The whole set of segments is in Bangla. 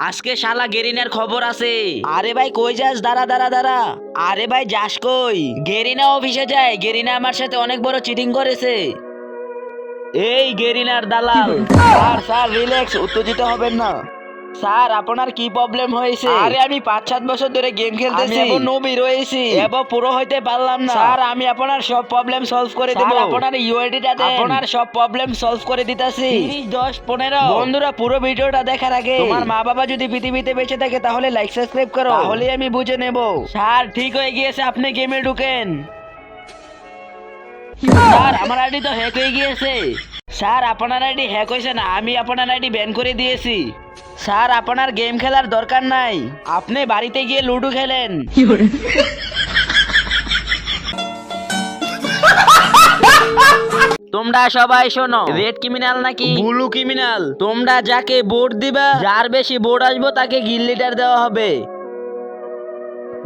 আজকে শালা গেরিনার খবর আছে। আরে ভাই কই যাস? দাঁড়া দাঁড়া দাঁড়া। আরে ভাই যাস কই? গেরিনা অফিসে যায়। গেরিনা আমার সাথে অনেক বড় চিটিং করেছে। এই গেরিনার দালাল। স্যার স্যার রিল্যাক্স উত্তেজিত হবেন না। স্যার আপনার কি প্রবলেম হয়েছে? আরে আমি পাঁচ সাত বছর ধরে গেম খেলতেছি। নবী রয়েছি। এবার পুরো হইতে পারলাম না। স্যার আমি আপনার সব প্রবলেম সলভ করে দেব। আপনার ইউআইডিটা দেন। আপনার সব প্রবলেম সলভ করে দিতাছি। 30 10 15 বন্ধুরা পুরো ভিডিওটা দেখার আগে তোমার মা বাবা যদি পৃথিবীতে বেঁচে থাকে তাহলে লাইক সাবস্ক্রাইব করো। তাহলে আমি বুঝে নেব। স্যার ঠিক হয়ে গিয়েছে আপনি গেমে ঢুকেন। স্যার আমার আইডি তো হ্যাক হয়ে গিয়েছে। স্যার আপনার আইডি হ্যাক হয়েছে না আমি আপনার আইডি ব্যান করে দিয়েছি। স্যার আপনার গেম খেলার দরকার নাই। আপনি বাড়িতে গিয়ে লুডো খেলেন। তোমরা সবাই শোনো রেড ক্রিমিনাল নাকি? ব্লু ক্রিমিনাল তোমরা যাকে বোর্ড দিবা যার বেশি বোর্ড আসব তাকে গিল লিডার দেওয়া হবে।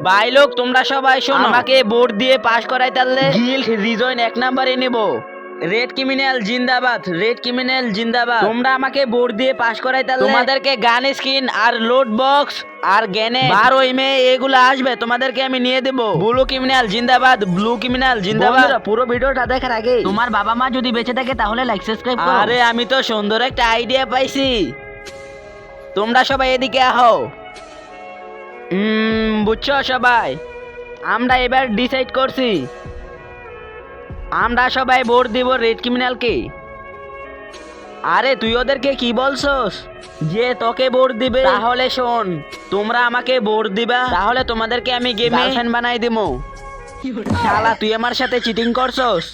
ভাই লোক তোমরা সবাই শোনো আমাকে বোর্ড দিয়ে পাশ করাই তাহলে গিল্ড রিজয়েন এক নাম্বারে নেব। রেড ক্রিমিনাল জিন্দাবাদ রেড ক্রিমিনাল জিন্দাবাদ। তোমরা আমাকে বোর্ড দিয়ে পাশ করাই তাহলে। তোমাদেরকে গান স্কিন আর লোড বক্স আর গেনে বারো ইমে এগুলো আসবে তোমাদেরকে আমি নিয়ে দেব। ব্লু ক্রিমিনাল জিন্দাবাদ ব্লু ক্রিমিনাল জিন্দাবাদ। পুরো ভিডিওটা দেখার আগে তোমার বাবা মা যদি বেঁচে থাকে তাহলে লাইক সাবস্ক্রাইব করো। আরে আমি তো সুন্দর একটা আইডিয়া পাইছি। তোমরা সবাই এদিকে আহো। উম, বুঝছ সবাই? আমরা এবার ডিসাইড করছি। আমরা সবাই ভোট দিব রেড ক্রিমিনালকে। আরে তুই ওদেরকে কি বলছস? যে তোকে ভোট দিবে। তাহলে শোন তোমরা আমাকে ভোট দিবা। তাহলে তোমাদেরকে আমি গেমে ফ্যান বানাই দিমু শালা তুই আমার সাথে চিটিং করছস?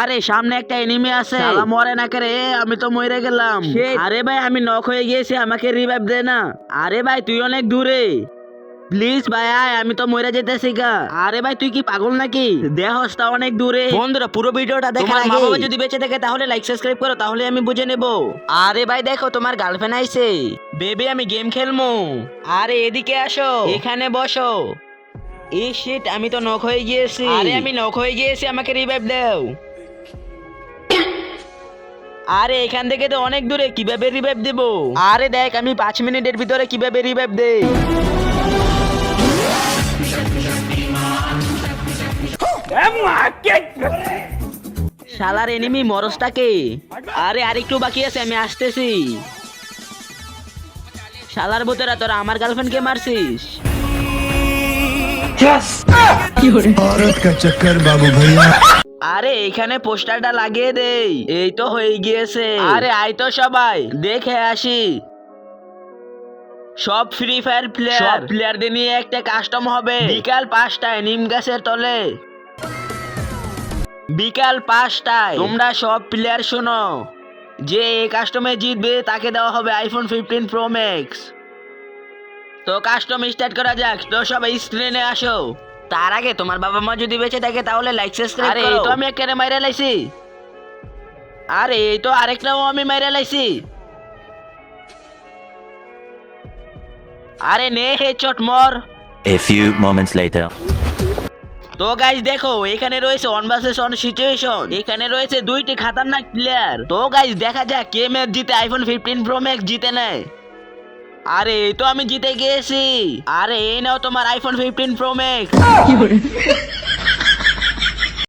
আরে সামনে একটা এনিমি আছে। শালা মরে না করে আমি তো মরে গেলাম। আরে ভাই আমি নক হয়ে গিয়েছি আমাকে রিভাইভ দে না। আরে ভাই তুই অনেক দূরে। প্লিজ ভাই আয় আমি তো মরে যেতেছি গা। আরে ভাই তুই কি পাগল নাকি? দেহস্তা অনেক দূরে। বন্ধুরা পুরো ভিডিওটা দেখার আগে বাবা যদি বেঁচে থাকে তাহলে লাইক সাবস্ক্রাইব করো তাহলে আমি বুঝে নেব। আরে ভাই দেখো তোমার গার্লফ্রেন্ড আইছে। বেবি আমি গেম খেলমু। আরে এদিকে আসো। এখানে বসো। এই শিট আমি তো নক হয়ে গিয়েছি। আরে আমি নক হয়ে গিয়েছি আমাকে রিভাইভ দাও। আরে এখান থেকে তো অনেক দূরে কীভাবে রিভাইভ দেব? আরে দেখ আমি পাঁচ মিনিটের ভিতরে কীভাবে রিভাইভ দেই? শালার এনিমি মরসটাকে আরে আর একটু বাকি আছে আমি আসতেছি। শালার ভূতেরা তোরা আমার গার্লফ্রেন্ড কে মারছিস? আরে এখানে পোস্টারটা লাগিয়ে দেই। এই তো হয়ে গিয়েছে। আরে আই তো সবাই দেখে আসি। সব ফ্রি ফায়ার প্লেয়ার প্লেয়ারদের নিয়ে একটা কাস্টম হবে। বিকাল পাঁচটায় নিম গাছের তলে। বিকাল পাঁচটায়। তোমরা সব প্লেয়ার শোনো। যে এই কাস্টমে জিতবে তাকে দেওয়া হবে আইফোন ফিফটিন প্রো ম্যাক্স তো কাস্টম স্টার্ট করা যাক। তো সবাই স্ক্রিনে আসো। তার আগে তোমার বাবা মা যদি বেঁচে থাকে তাহলে লাইক সাবস্ক্রাইব আরে এই তো আমি একটা মাইরা লাইছি। আরে এই তো আরেকটাও আমি মাইরা লাইছি। আরে নে হে চট মর A few moments later. তো গাইজ দেখো এখানে রয়েছে অনভার্সেশন সিচুয়েশন এখানে রয়েছে দুইটি খাতারনাক প্লেয়ার তো গাইজ দেখা যাক কে ম্যাচ জিতে আইফোন ফিফটিন প্রো ম্যাক্স জিতে নেয়। আরে এই তো আমি জিতে গিয়েছি। আরে এই নাও তোমার আইফোন ফিফটিন প্রো ম্যাক্স